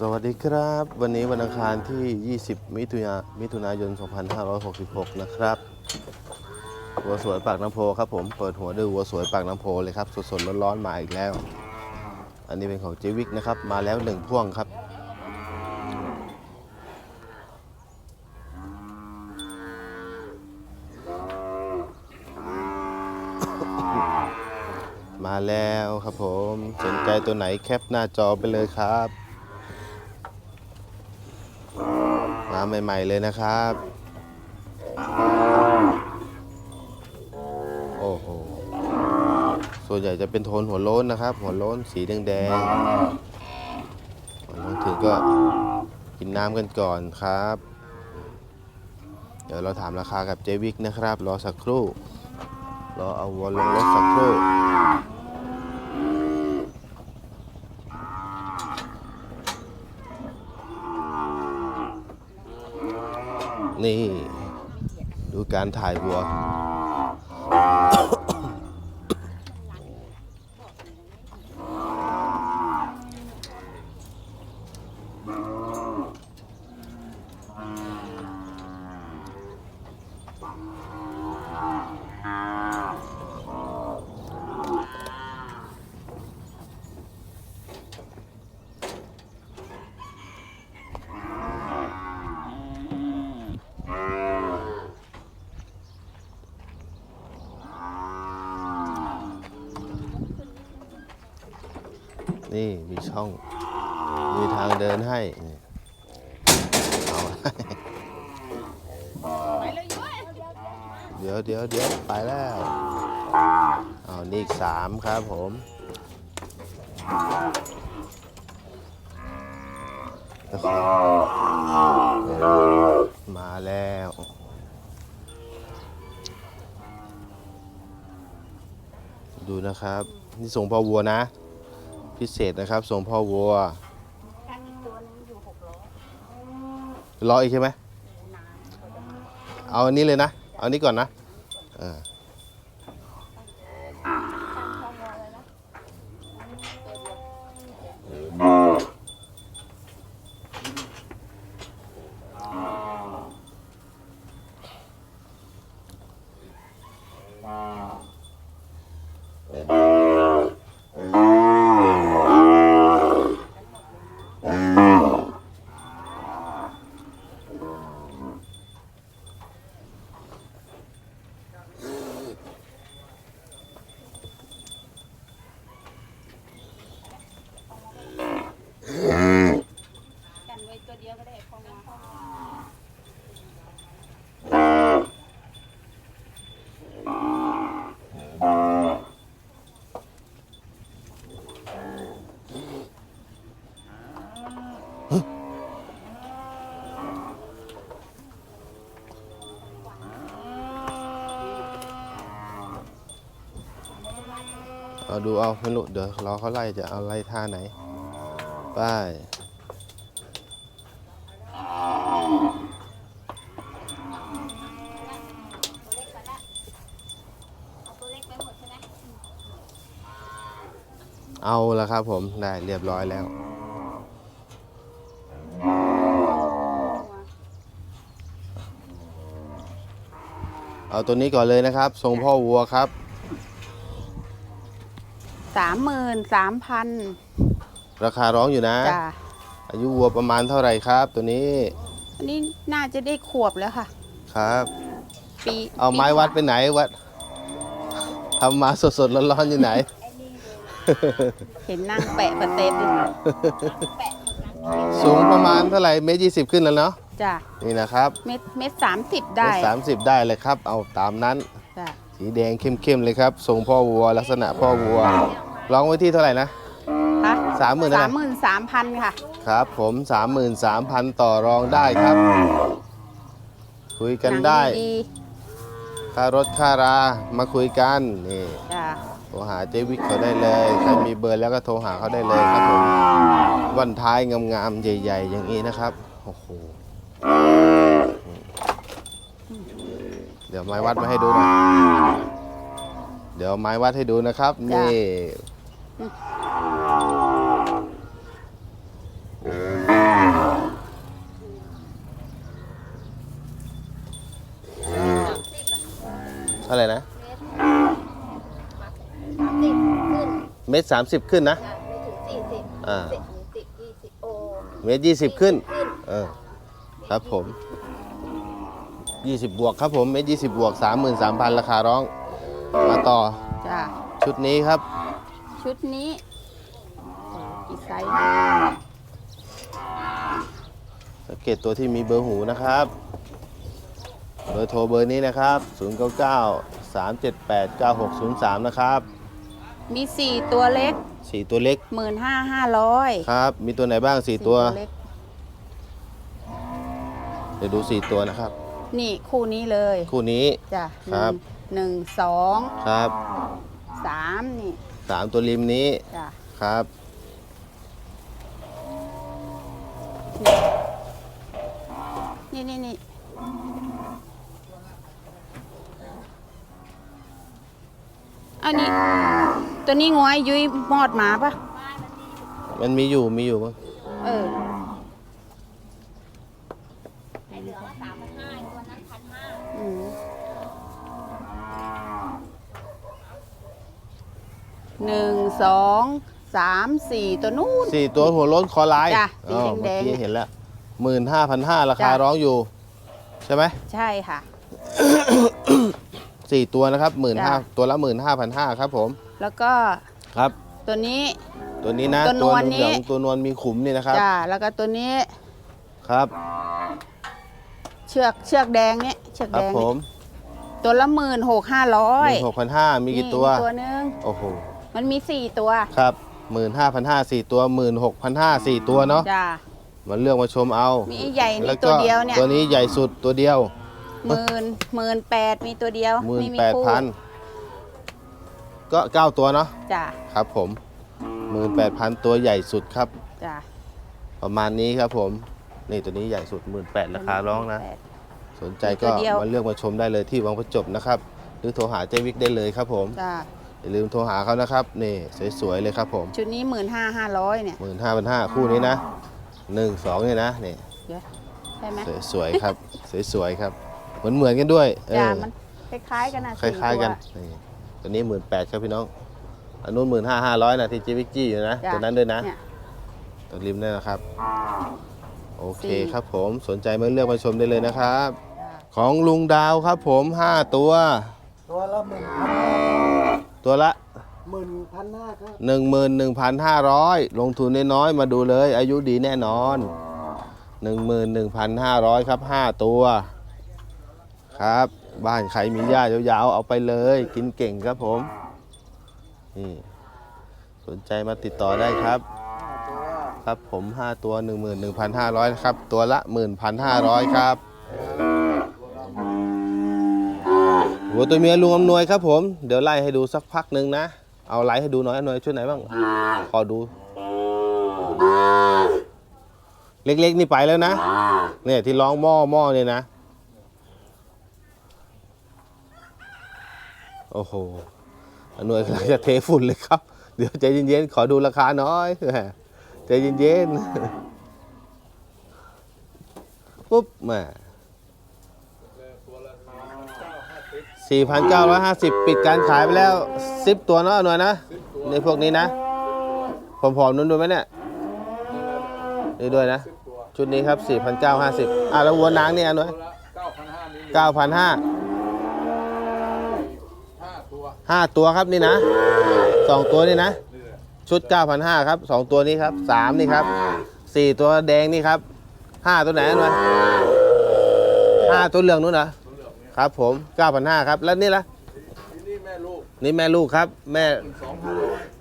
สวัสดีครับ วันนี้วันอังคารที่ 20 มิถุนามิถุนายน 2566 นะครับวัวสวยปากน้ำโพครับผมเปิดหัวด้วยวัวสวยปากน้ำโพเลยครับสดๆร้อนๆมาอีกแล้ว อันนี้เป็นของเจวิกนะครับ มาแล้วหนึ่งพ่วงครับมาแล้วครับผม สนใจตัวไหนแคปหน้าจอไปเลยครับ มาใหม่ ๆ เลยนะครับ โอ้โห ส่วนใหญ่จะเป็นโทนหัวโล้นนะครับ หัวโล้นสีแดงๆมาถึงก็กินน้ำกันก่อนครับ เดี๋ยวเราถามราคากับเจวิกนะครับ รอสักครู่ รอเอาวอลลงรถสักครู่ นี่ ดูการถ่ายวัว นี่มีช่อง มีทางเดินให้เอาเดี๋ยวเดี๋ยวเดี๋ยวไปแล้วเอานี่อีกสามครับผมมาแล้วดูนะครับ นี่ส่งพ่อวัวนะ พิเศษนะครับส่งพ่อวัวรออีกใช่ไหมเอาอันนี้เลยนะ เอาอันนี้ก่อนนะอ่า เอาดูเอาไม่รู้เดี๋ยวรอเขาไล่จะเอาไล่ท่าไหนไป้ายเอาตัวเล็กไปหมดใช่ไหมเอาละครับผมได้เรียบร้อยแล้ว เอาตัวนี้ก่อนเลยนะครับ ทรงพ่อวัวครับ สามหมื่นสามพันราคาร้องอยู่นะ จ้ะอายุวัวประมาณเท่าไหร่ครับ ตัวนี้อันนี้น่าจะได้ขวบแล้วค่ะ ครับ ปีเอาไม้วัดไปไหนวัดทำมาสดๆร้อนๆอยู่ไหน เห็นนั่งแปะประเต็นอยู่สูงประมาณเท่าไหร่เมตรยี่สิบขึ้นแล้วเนาะจ้ะนี่นะครับเม็ดเม็ดสามสิบเมได้ตรสามสิบได้เลยครับ เอาตามนั้น จ้ะสีแดงเข้มๆเลยครับทรงพ่อวัวลักษณะพ่อวัว ร้องไว้ที่เท่าไหร่นะฮะสามหมื่นเท่าสาไหมร่หมื่นสามพันค่ะ ครับผม33,000ต่อรองได้ครับ คุยกันได้ หงดีค่ารถค่ารา มาคุยกันนี่ๆจ้ะโทรหาเจวิกเขาได้เลย ใครมีเบอร์แล้วก็โทรหาเขาได้เลยครับผมวันท้ายงามๆ ใหญ่ ๆ อย่างนี้นะครับโอ้โหเดี๋ยวไม้วัดมาให้ดูหนะเดี๋ยวไม้วัดให้ดูนะครับ นี่จ้ะ อะไรนะเมตรสามสิบขึ้นนะจมตรสี่สิบอ่า สิบยี่สิเมตรยี่สิบขึ้นเออ ครับผมยี่สิบบวกครับผมเมตรยี่สิบบวกสามหมื่นสามพันราคาร้อง มาต่อชุดนี้ครับ ชุดนี้กี่ไซส์สังเกตตัวที่มีเบอร์หูนะครับ เบอร์โทรเบอร์นี้นะครับ 099 378 9603 นะครับ มีสี่ตัวเล็กสี่ตัวเล็กหมื่นห้าห้าร้อยครับ มีตัวไหนบ้างสี่ตัวเล็กเดี๋ยวดูสี่ตัวนะครับ นี่คู่นี้เลย คู่นี้ จ้ะครับหนึ่งหนึ่งสองครับสามนี่ สามตัวริมนี้จ้ะครับ นี่นี่นี่อันนี้ ตัวนี้งอยยุ้ยมอดหมาปะมันมีอยู่มีอยู่มั้งเอออืมหนึ่ งสองสามสี่ตัวนู้น สี่ตัวหัวโล้นคอลายจ้ะสีอ๋อแดงๆ เมื่อกี้เห็นแล้วหมื่นห้าพันห้าราคาจ้ะร้องอยู่ ใช่ไหมใช่ค่ะ สี่ตัวนะครับหมื่นห้าจ้ะ ตัวละหมื่นห้าพันห้าครับผมแล้วก็ครับ ตัวนี้ ตัวนี้นะตัวนวลเหลืองนี้ๆตัวนวลมีขุมนี่นะครับจ้าแล้วก็ตัวนี้ครับเชือกเชือกแดงเนี่ยเชือกครัแดบงผเนี่ยมตัวละหมื่นหกห้าร้อยหกพันห้ามีกี่ตัว ตัวหนึงโอ้โห มันมีสี่ตัวครับหมื่นห้าพันห้าสี่ตัวหมื่นหกพันห้าสี่ตัวเนาะจ้ามาเลือกมาชมเอามีไอ้ใหญ่แล้นี่วตัก็วเดียวเนี่ยตัวนี้ใหญ่สุดตัวเดียวหมื่นหมื่นแปดมีตัวเดียวหมื่นไม่มีแปดคู่พันก็เก้าตัวเนาะจ้าครับผมหมื่นแปดพันตัวใหญ่สุดครับจ้าประมาณนี้ครับผม นี่ตัวนี้ใหญ่สุดหมื่นแปดราคาร้องนะ สนใจก็ตัวเดียวมาเลือกมาชมได้เลยที่วังประจบนะครับ หรือโทรหาเจวิกได้เลยครับผมจ้า อย่าลืมโทรหาเขานะครับ นี่สวยๆเลยครับผมชุดนี้หมื่นห้าห้าร้อยเนี่ย หมื่นห้าพันห้าคู่นี้นะหนึ่งสองเนี่ยนะนี่เดี๋ยวใช่ไหมสวยๆครับ สวยๆครับ เหมือนเหมือนๆกันด้วยเอจ้าอมันคล้ายๆกันนะคล้ายๆกันนี่ตัวนี้หมื่นแปดครับพี่น้องอันนู้นหมื่นห้าห้าร้อยนะที่เจวิกจี้อยู่นะจ้ะ ตัวนั้นด้วยนะ เนี่ย ตัวริมนั่นนะครับ โอเคสี่ ครับผมสนใจมาเลือกมาชมได้เลยนะครับจ้าของลุงดาวครับผม 5 ตัว ตัวละหมื่นพัน ตัวละหมื่นพันห้าครับ11,500 ลงทุนน้อยๆมาดูเลย อายุดีแน่นอน 11,500 ครับ 5 ตัว ครับ บ้านใครมีหญ้ายาวๆ เอาไปเลย กินเก่งครับผม นี่ สนใจมาติดต่อได้ครับตัวครับผม 5 ตัว 11,500 ครับ ตัวละ 1,500 ครับ หัวตัวเมียลุงอำนวยครับผม เดี๋ยวไล่ให้ดูสักพักหนึ่งนะ เอาไล่ให้ดูหน่อยอำนวยชุดไหนบ้าง ขอดู เล็กๆนี่ไปแล้วนะ เนี่ยที่ร้องหม้อหม้อเนี่ยนะ โอ้โหอำนวยกำลังจะเทฝุ่นเลยครับ เดี๋ยวใจเย็นๆ ขอดูราคาหน้อยใจเย็นๆ ปุ๊บแมา 4,950 ปิดการขายไปแล้วสิบตัวเนาะหน่วยนะ ในพวกนี้นะผอมๆนู้นดูไหมเนี่ยนี่ด้วยนะ ชุดนี้ครับ 4,950อะแล้ววัวนางเนี่ยหน่วย9,500ห้าตัวครับนี่นะสองตัวนี่นะ ชุด 9,500ครับสองตัวนี้ครับสามนี่ครับสี่ตัวแดงนี่ครับห้าตัวไหนหน่อยห้าตัวเหลืองนู้นนะ ครับผม9,500ครับ แล้วนี่ล่ะนี่แม่ลูก นี่แม่ลูกครับ แม่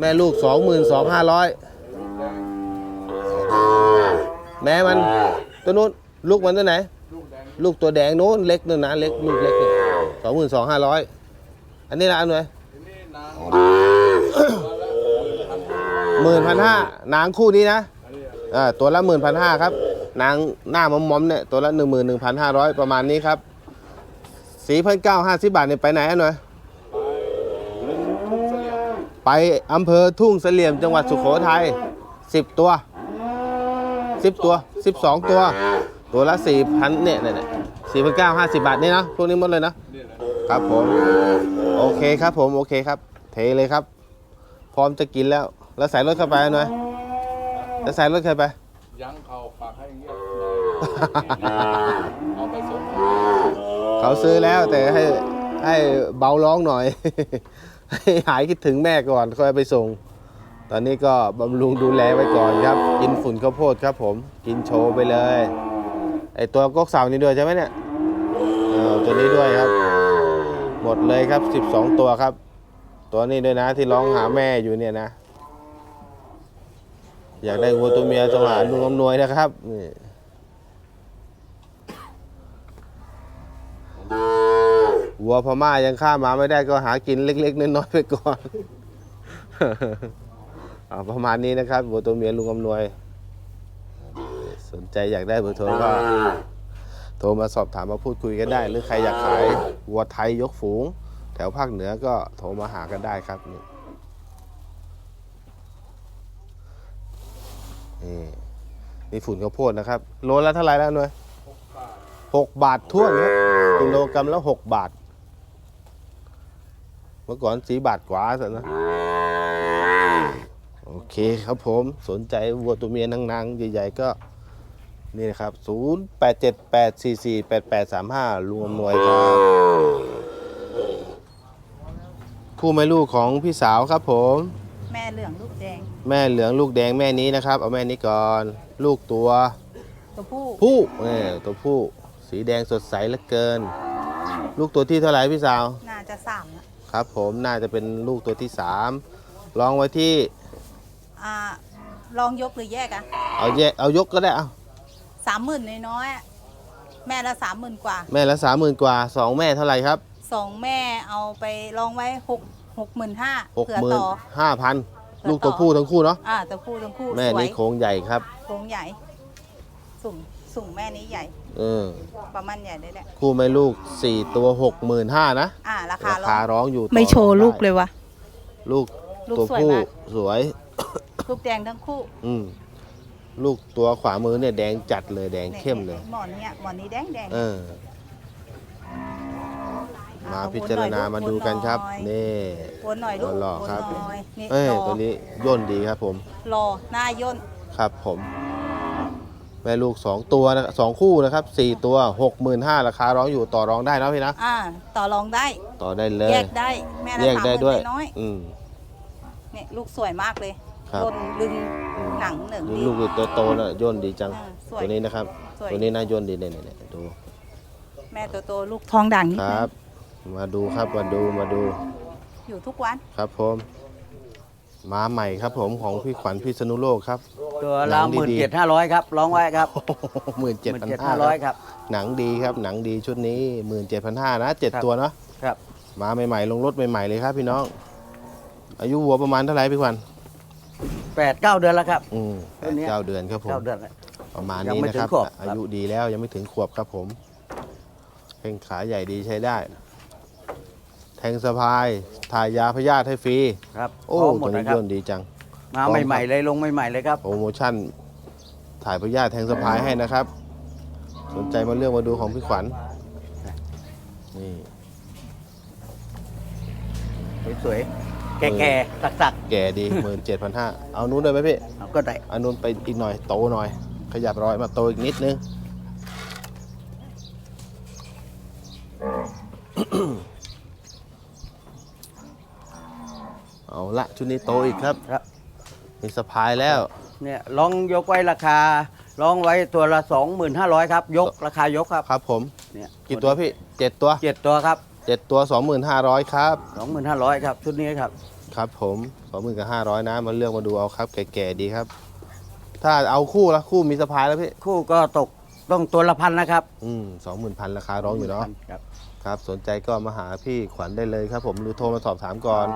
แม่ลูก 22,500 แม่มันตัวนู้นลูกมันตัวไหน ลูกตัวแดงนู้นเล็กนู่นนะเล็กลูกเล็กนี่สองหมื่นสองห้าร้อยอันนี้ละอันหน่วยหมื่นพันห้านางคู่นี้นะอ่าตัวละหมื่นพันห้าครับนางหน้ามอมๆเนี่ยตัวละหนึ่งหมื่นหนึ่งพันห้าร้อยประมาณนี้ครับ สี่พันเก้าห้าสิบบาทเนี่ยไปไหนอันหน่วยไปอำเภอทุ่งเสลี่ยมจังหวัดสุโขทัยสิบตัวสิบตัวสิบสองตัว ตัวละสี่พันเนี่ยเนี่ยสี่พันเก้าห้าสิบบาทนี่นะพวกนี้หมดเลยนะครับผม โอเคครับผม โอเคครับ เทเลยครับ พร้อมจะกินแล้ว แล้วใส่รถเข้าไปหน่อยแล้วใส่รถเข้าไป ยังเขาฝากให้เงียบ เขาซื้อแล้วแต่ให้ให้เบาร้องหน่อย ให้หายคิดถึงแม่ก่อนค่อยไปส่ง ตอนนี้ก็บำรุงดูแลไว้ก่อนครับ กินฝุ่นข้าวโพดครับ ผมกินโชว์ไปเลยไอตัวก๊กเสานี่ด้วยใช่ไหมเนี่ยตัวนี้ด้วยครับ หมดเลยครับ 12 ตัวครับ ตัวนี้ด้วยนะที่ร้องหาแม่อยู่เนี่ยนะ อยากได้วัวตัวเมียต้องหาลุงอำนวยนะครับนี่ วัวพม่ายังข้ามมาไม่ได้ก็หากินเล็ก ๆน้อยๆไปก่อนเอาประมาณนี้นะครับวัวตัวเมียลุงอำนวย สนใจอยากได้เบอร์โทรก็โทรมาสอบถามมาพูดคุยกันได้ หรือใครอยากขายวัวไทยยกฝูง แถวภาคเหนือก็โทรมาหากันได้ครับนี่นี่นี่ฝุ่นข้าวโพดนะครับ โลละเท่าไหร่แล้วหน่วยหกบาทท่วนครับกิโลกรัมละหกบาทเมื่อก่อนสีบาทกว่าสินะโอเคครับผมสนใจวัวตัวเมียนางๆ ใหญ่ๆก็ นี่นะครับ 0 8 7 8 4 4 8 8 3 5 รวมหน่วยครับ คู่แม่ลูกของพี่สาวครับผม แม่เหลืองลูกแดง แม่เหลืองลูกแดงแม่นี้นะครับ เอาแม่นี้ก่อน ลูกตัว ตัวผู้ผู้เออตัวผู้ สีแดงสดใสเหลือเกิน ลูกตัวที่เท่าไหร่พี่สาว น่าจะสามละ ครับผมน่าจะเป็นลูกตัวที่สามลองไว้ที่อ่าลองยกหรือแยกอะเอาแยกเอายกก็ได้เอาสามหมื่นน้อยๆอะแม่ละสามหมื่นกว่าแม่ละสามหมื่นกว่าสองแม่เท่าไหร่ครับสองแม่เอาไปลองไว้หกหกหมื่นห้าหกเผื่อหมื่นต่อ ห้าพันเผื่อลูกตัวต่อผู้ทั้งคู่เนาะอ่าตัวผู้ตัวผู้แม่สวยนี้โครงใหญ่ครับ โครงใหญ่ สูงสูงแม่นี้ใหญ่ เออประมาณใหญ่ได้แหละคู่แม่ลูกสี่ตัวหกหมื่นห้านะ อ่าราคาราลอคางร้องอยู่ต่อไม่โชว์ลูกได้เลยวะ ลูกลูกตัวสวยผู้มาก สวย ลูกแดงทั้งคู่อืมลูกตัวขวามือเนี่ยแดงจัดเลยแดงเข้มเลย หมอนเนี่ยหมอนนี้แดงแดง เออ มาเอพิจารณาวนหน่มาอยดูกันครับวนหอยนี่วนหน่อยลูกวนหล่อครับวนหน่อยนี่เอ้ยรอตัวนี้ย่นดีครับผม รอหน้าย่นครับผม แม่ลูกสองตัวนะสองคู่นะครับสี่ตัวหกหมื่นห้าราคาร้องอยู่ต่อรองได้นะพี่นะอ่าต่อรองได้ ต่อได้เลย แยกได้แม่ละแยกสามหได้มื่นด้วยน้อยอืม ๆเนี่ยลูกสวยมากเลยครับนดึงอืมหนังเหนึ่งดูดี ลูกตัวโตๆนะย่นดีจัง อ่าสวยตัวนี้นะครับ สวย ตัวนี้น่าย่นดีเนี่ยเนี่ยดูแม่ตัวโตลูกทองด่างนิดคนึรับ งมาดูครับมาดูมาดูอยู่ทุกวันครับผมมาใหม่ครับผมของพี่ขวัญพิษณุโลกครับ ตัวหนัละงหมื่นดีเจ็ดห้าร้อยครับร้องไว้ครับหมื่นเจ็ดหมื่นพันเจ็ดห้าห้าร้อยครับ หนังดีครับ หนังดีชุดนี้หมื่นเจ็ดพันห้านะเจ็ดครับ ตัวเนาะครับมาใหม่ๆ ลงรถใหม่ๆเลยครับพี่น้อง อายุวัวประมาณเท่าไหร่พี่ขวัญแปดเก้าเดือนแล้วครับ อืมแปตัวดเนี้ยเก้าเดือนครับผม เก้าเดือนแล้ว ประมาณยังนี้ไม่นะถึคงรับ ขวบครับ อายุดีแล้วยังไม่ถึงขวบครับผมเพ่งขาใหญ่ดีใช้ได้ แทงสะพาย ถ่ายยาพยาธิให้ฟรี ครับโอ้พร้อมหมตัดวนี้นะครับย่นดีจัง มาพร้อมครับใหม่ๆเลยลงใหม่ๆเลยครับ โปรโมชั่น ถ่ายพยาธิแทงสะพายให้นะครับ สนใจมาเลือกมาดูของพี่ขวัญนี่สวยๆแก่ๆสักแก่ดีหมื่นเจ็ดพันห้าเอานู้นเลยไหมพี่ ๆเอาก็ได้เอานู้นไปอีกหน่อยโตหน่อย ขยับรอยมาโตอีกนิดนึง เอาละชุดนี้โตอีกครับ ครับ มีสะพายแล้ว เนี่ยลองยกไว้ราคาลองไว้ตัวละสองหมื่นห้าร้อยครับ ยกราคายกครับครับผม เนี่ยกี่ตัวพี่เจ็ดตัวเจ็ดตัวครับ เจ็ดตัวสองหมื่นห้าร้อยครับสองหมื่นห้าร้อยครับชุดนี้ครับครับผมสองหมื่นกับห้าร้อยนะมาเลือกมาดูเอาครับ แก่ๆดีครับ ถ้าเอาคู่ละคู่มีสะพายแล้วพี่ คู่ก็ตกต้องตัวละพันนะครับ อืมสองหมื่นพันราคาร้องอยู่เนาะ ครับ ครับสนใจก็มาหาพี่ขวัญได้เลยครับผมหรือโทรมาสอบถามก่อน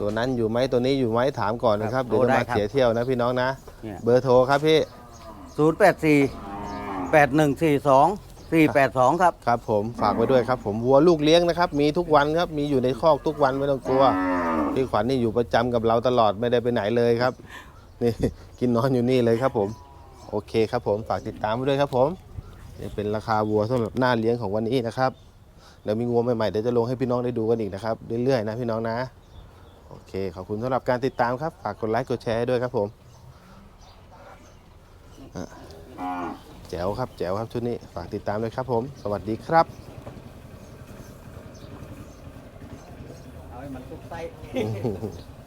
ตัวนั้นอยู่ไหมตัวนี้อยู่ไหมถามก่อนนะครับครับเดี๋ยวจะโทรได้มาครับเสียเที่ยวนะพี่น้องนะ เนี่ย เบอร์โทรครับพี่ศูนย์แปดสี่แปดหนึ่งสี่สองสี่แปดสองครับ ครับ ผมฝากไว้ด้วยครับ ผมวัวลูกเลี้ยงนะครับมีทุกวันครับมีอยู่ในคอกทุกวันไม่ต้องกลัวพี่ขวัญนี่อยู่ประจำกับเราตลอดไม่ได้ไปไหนเลยครับ นี่ กินนอนอยู่นี่เลยครับผม โอเคครับผมฝากติดตามไว้ด้วยครับผมนี่เป็นราคาวัวสำหรับหน้าเลี้ยงของวันนี้นะครับ แล้วมีงัวใหม่ๆเดี๋ยวจะลงให้พี่น้องได้ดูกันอีกนะครับเรื่อยๆนะพี่น้องนะโอเคขอบคุณสำหรับการติดตามครับฝากกดไลค์กดแชร์ให้ด้วยครับผมอะแจ๋วครับแจ๋วครับชุดนี้ฝากติดตามด้วยครับผม สวัสดีครับเอาให้มันทุกไส้อื้อหือ